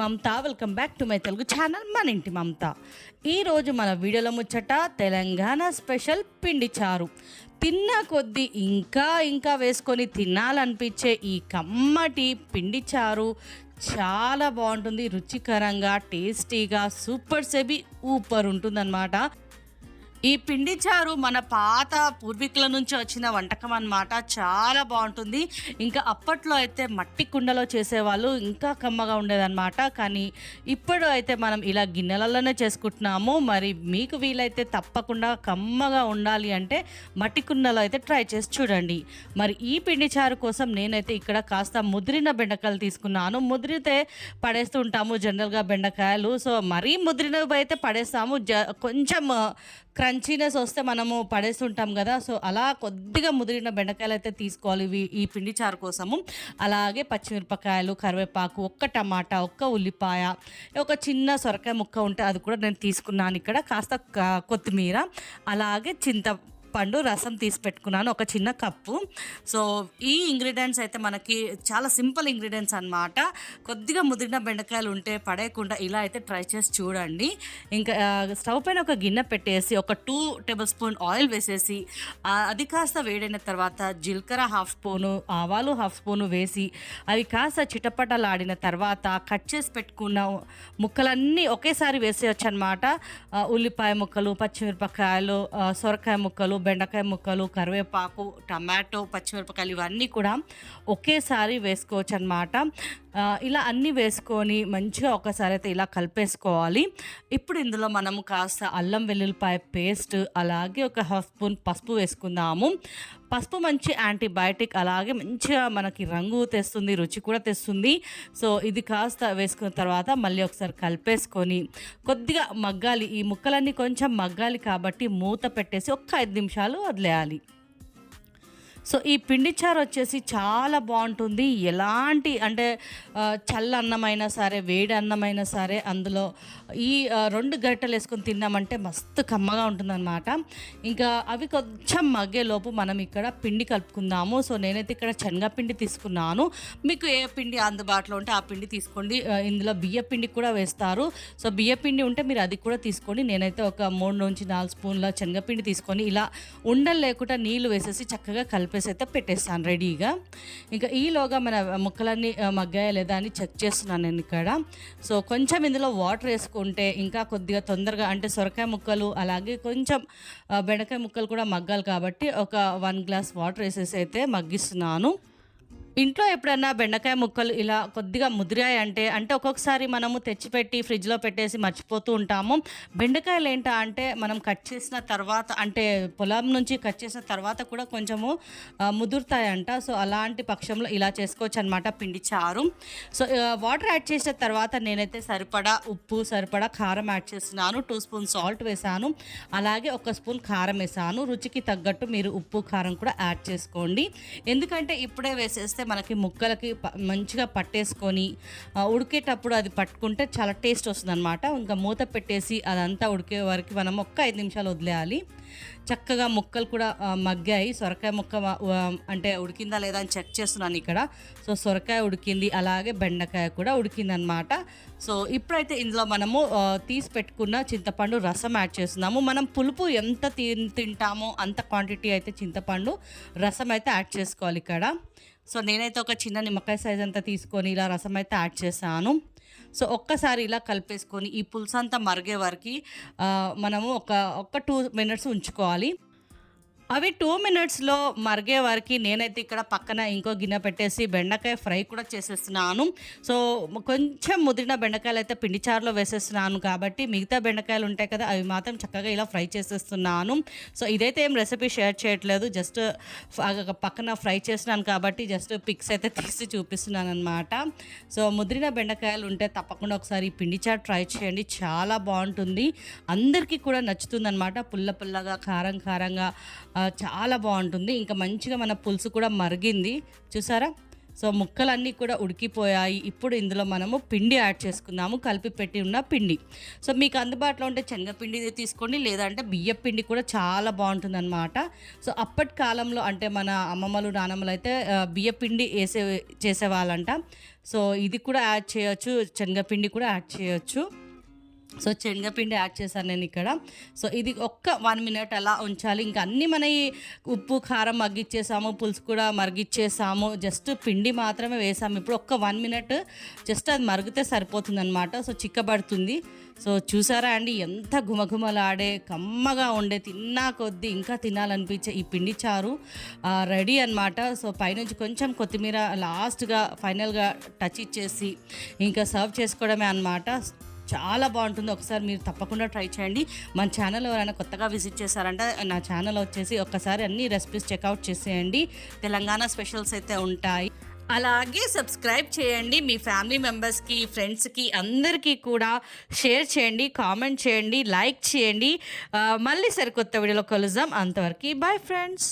Mamatha. Welcome back to my Telugu channel మన ఇంటి మమత ఈరోజు మన వీడియోలో ముచ్చట తెలంగాణ స్పెషల్ పిండి చారు. తిన్న కొద్దీ ఇంకా ఇంకా వేసుకొని తినాలనిపించే ఈ కమ్మటి పిండి చారు చాలా బాగుంటుంది రుచికరంగా టేస్టీగా సూపర్ సెబి ఊపర్ ఉంటుందన్నమాట ఈ పిండి చారు మన పాత పూర్వీకుల నుంచి వచ్చిన వంటకం అన్నమాట. చాలా బాగుంటుంది. ఇంకా అప్పట్లో అయితే మట్టి కుండలో చేసేవాళ్ళు ఇంకా కమ్మగా ఉండేదన్నమాట. కానీ ఇప్పుడు అయితే మనం ఇలా గిన్నెలలోనే చేసుకుంటున్నాము. మరి మీకు వీలైతే తప్పకుండా కమ్మగా ఉండాలి అంటే మట్టి కుండలో అయితే ట్రై చేసి చూడండి. మరి ఈ పిండి చారు కోసం నేనైతే ఇక్కడ కాస్త ముదిరిన బెండకాయలు తీసుకున్నాను. ముదిరితే పడేస్తూ ఉంటాము జనరల్గా బెండకాయలు. సో మరీ ముదిరినవి అయితే పడేస్తాము. జ కొంచెం క్రంచీనెస్ వస్తే మనము పడేస్తుంటాం కదా. సో అలా కొద్దిగా ముదిరిన బెండకాయలు అయితే తీసుకోవాలి ఇవి ఈ పిండి చారు కోసము. అలాగే పచ్చిమిరపకాయలు కరివేపాకు ఒక్క టమాటా ఒక్క ఉల్లిపాయ ఒక చిన్న సొరకాయ ముక్క ఉంటే అది కూడా నేను తీసుకున్నాను ఇక్కడ. కాస్త క- కొత్తిమీర అలాగే చింత పండు రసం తీసి పెట్టుకున్నాను ఒక చిన్న కప్పు. సో ఈ ఇంగ్రీడియంట్స్ అయితే మనకి చాలా సింపుల్ ఇంగ్రీడియంట్స్ అన్నమాట. కొద్దిగా ముదిరిన బెండకాయలు ఉంటే పడేయకుండా ఇలా అయితే ట్రై చేసి చూడండి. ఇంకా స్టవ్ పైన ఒక గిన్నె పెట్టేసి ఒక టూ టేబుల్ స్పూన్ ఆయిల్ వేసేసి అది కాస్త వేడైన తర్వాత జీలకర్ర హాఫ్ స్పూను ఆవాలు హాఫ్ స్పూను వేసి అవి కాస్త చిటపటలాడిన తర్వాత కట్ చేసి పెట్టుకున్న ముక్కలన్నీ ఒకేసారి వేసేయచ్చు అనమాట ఉల్లిపాయ ముక్కలు పచ్చిమిరపకాయలు సొరకాయ ముక్కలు బెండకాయ ముక్కలు కరివేపాకు టమాటో పచ్చిమిరపకాయలు ఇవన్నీ కూడా ఒకేసారి వేసుకోవచ్చు అనమాట ఇలా అన్నీ వేసుకొని మంచిగా ఒకసారి అయితే ఇలా కలిపేసుకోవాలి. ఇప్పుడు ఇందులో మనము కాస్త అల్లం వెల్లుల్లిపాయ పేస్ట్ అలాగే ఒక హాఫ్ స్పూన్ పసుపు వేసుకుందాము. పసుపు మంచి యాంటీబయాటిక్ అలాగే మంచిగా మనకి రంగు తెస్తుంది రుచి కూడా తెస్తుంది. సో ఇది కాస్త వేసుకున్న తర్వాత మళ్ళీ ఒకసారి కలిపేసుకొని కొద్దిగా మగ్గాలి. ఈ ముక్కలన్నీ కొంచెం మగ్గాలి కాబట్టి మూత పెట్టేసి ఒక్క ఐదు నిమిషాలు వదిలేయాలి. సో ఈ పిండి చారు వచ్చేసి చాలా బాగుంటుంది. ఎలాంటి అంటే చల్ల అన్నమైనా సరే వేడి అన్నమైనా సరే అందులో ఈ రెండు గరిటెలు వేసుకొని తిన్నామంటే మస్తు కమ్మగా ఉంటుందన్నమాట. ఇంకా అవి కొంచెం మగ్గేలోపు మనం ఇక్కడ పిండి కలుపుకుందాము. సో నేనైతే ఇక్కడ శనగపిండి తీసుకున్నాను. మీకు ఏ పిండి అందుబాటులో ఉంటే ఆ పిండి తీసుకోండి. ఇందులో బియ్య పిండి కూడా వేస్తారు. సో బియ్య పిండి ఉంటే మీరు అది కూడా తీసుకోండి. నేనైతే ఒక మూడు నుంచి నాలుగు స్పూన్ల శనగపిండి తీసుకొని ఇలా ఉండలు లేకుండా నీళ్ళు వేసేసి చక్కగా కలిపేసి అయితే పెట్టేస్తాను రెడీగా ఇంకా ఈలోగా మన ముక్కలన్నీ మగ్గాయా లేదా అని చెక్ చేస్తున్నాను నేను ఇక్కడ. సో కొంచెం ఇందులో వాటర్ వేసుకుంటే ఇంకా కొద్దిగా తొందరగా అంటే సొరకాయ ముక్కలు అలాగే కొంచెం బెండకాయ ముక్కలు కూడా మగ్గాలి కాబట్టి ఒక వన్ గ్లాస్ వాటర్ వేసేసి అయితే మగ్గిస్తున్నాను. ఇంట్లో ఎప్పుడన్నా బెండకాయ ముక్కలు ఇలా కొద్దిగా ముదిరాయి అంటే అంటే ఒక్కొక్కసారి మనము తెచ్చిపెట్టి ఫ్రిడ్జ్లో పెట్టేసి మర్చిపోతూ ఉంటాము. బెండకాయలు ఏంటా అంటే మనం కట్ చేసిన తర్వాత అంటే పొలం నుంచి కట్ చేసిన తర్వాత కూడా కొంచెము ముదురుతాయంట. సో అలాంటి పక్షంలో ఇలా చేసుకోవచ్చు అనమాట పిండి చారు. సో వాటర్ యాడ్ చేసిన తర్వాత నేనైతే సరిపడా ఉప్పు సరిపడా కారం యాడ్ చేస్తున్నాను. టూ స్పూన్ సాల్ట్ వేసాను. అలాగే ఒక స్పూన్ కారం వేసాను. రుచికి తగ్గట్టు మీరు ఉప్పు కారం కూడా యాడ్ చేసుకోండి. ఎందుకంటే ఇప్పుడే వేసేస్తే మనకి ముక్కలకి మంచిగా పట్టేసుకొని ఉడికేటప్పుడు అది పట్టుకుంటే చాలా టేస్ట్ వస్తుంది అనమాట ఇంకా మూత పెట్టేసి అదంతా ఉడికే వరకు మనం ఒక్క ఐదు నిమిషాలు వదిలేయాలి. చక్కగా ముక్కలు కూడా మగ్గాయి. సొరకాయ ముక్క అంటే ఉడికిందా లేదా అని చెక్ చేస్తున్నాను ఇక్కడ. సో సొరకాయ ఉడికింది. అలాగే బెండకాయ కూడా ఉడికింది అనమాట సో ఇప్పుడైతే ఇందులో మనము తీసి పెట్టుకున్న చింతపండు రసం యాడ్ చేస్తున్నాము. మనం పులుపు ఎంత తి- తింటామో అంత క్వాంటిటీ అయితే చింతపండు రసం అయితే యాడ్ చేసుకోవాలి ఇక్కడ. సో నేనైతే ఒక చిన్న నిమ్మకాయ సైజ్ అంతా తీసుకొని ఇలా రసం అయితే యాడ్ చేశాను. సో ఒక్కసారి ఇలా కలిపేసుకొని ఈ పులుసు అంతా మరిగే వరకు మనము ఒక ఒక టూ మినిట్స్ ఉంచుకోవాలి. అవి టూ మినిట్స్లో మరిగే వరకు నేనైతే ఇక్కడ పక్కన ఇంకో గిన్నె పెట్టేసి బెండకాయ ఫ్రై కూడా చేసేస్తున్నాను. సో కొంచెం ముదిరిన బెండకాయలు అయితే పిండి చారులో వేసేస్తున్నాను కాబట్టి మిగతా బెండకాయలు ఉంటాయి కదా అవి మాత్రం చక్కగా ఇలా ఫ్రై చేసేస్తున్నాను. సో ఇదైతే ఏం రెసిపీ షేర్ చేయట్లేదు జస్ట్ పక్కన ఫ్రై చేస్తున్నాను కాబట్టి జస్ట్ పిక్స్ అయితే తీసి చూపిస్తున్నాను అనమాట సో ముదిరిన బెండకాయలు ఉంటే తప్పకుండా ఒకసారి పిండి చారు ట్రై చేయండి చాలా బాగుంటుంది. అందరికీ కూడా నచ్చుతుంది అనమాట పుల్ల పుల్లగా కారం కారంగా చాలా బాగుంటుంది. ఇంకా మంచిగా మన పులుసు కూడా మరిగింది. చూసారా? సో ముక్కలన్నీ కూడా ఉడికిపోయాయి. ఇప్పుడు ఇందులో మనము పిండి యాడ్ చేసుకుందాము. కలిపి పెట్టి ఉన్న పిండి. సో మీకు అందుబాటులో ఉంటే శనగపిండి తీసుకోండి. లేదంటే బియ్య పిండి కూడా చాలా బాగుంటుంది అనమాట సో అప్పటి కాలంలో అంటే మన అమ్మమ్మలు నానమ్మలు అయితే ఆ, బియ్య పిండి వేసే చేసేవాళ్ళంట. సో ఇది కూడా యాడ్ చేయొచ్చు. శనగపిండి కూడా యాడ్ చేయొచ్చు. సో శనగపిండి యాడ్ చేశాను నేను ఇక్కడ. సో ఇది ఒక్క వన్ మినిట్ అలా ఉంచాలి. ఇంకా అన్నీ మన ఈ ఉప్పు కారం మగ్గిచ్చేసాము పులుసు కూడా మరిగిచ్చేసాము. జస్ట్ పిండి మాత్రమే వేసాము. ఇప్పుడు ఒక్క వన్ మినిట్ జస్ట్ అది మరిగితే సరిపోతుంది అనమాట సో చిక్కబడుతుంది. సో చూసారా అండి ఎంత గుమగుమలాడే కమ్మగా ఉండే తిన్నా కొద్దీ ఇంకా తినాలనిపించే ఈ పిండి చారు రెడీ అనమాట సో పైనుంచి కొంచెం కొత్తిమీర లాస్ట్గా ఫైనల్గా టచ్ ఇచ్చేసి ఇంకా సర్వ్ చేసుకోవడమే అనమాట చాలా బాగుంటుంది. ఒకసారి మీరు తప్పకుండా ట్రై చేయండి. మన ఛానల్ ఎవరైనా కొత్తగా విజిట్ చేశారంటే నా ఛానల్ వచ్చేసి ఒక్కసారి అన్ని రెసిపీస్ చెక్అవుట్ చేసేయండి. తెలంగాణ స్పెషల్స్ అయితే ఉంటాయి. అలాగే సబ్స్క్రైబ్ చేయండి. మీ ఫ్యామిలీ మెంబర్స్కి ఫ్రెండ్స్కి అందరికీ కూడా షేర్ చేయండి కామెంట్ చేయండి లైక్ చేయండి. మళ్ళీ సరికొత్త వీడియోలో కలుద్దాం. అంతవరకు బాయ్ ఫ్రెండ్స్.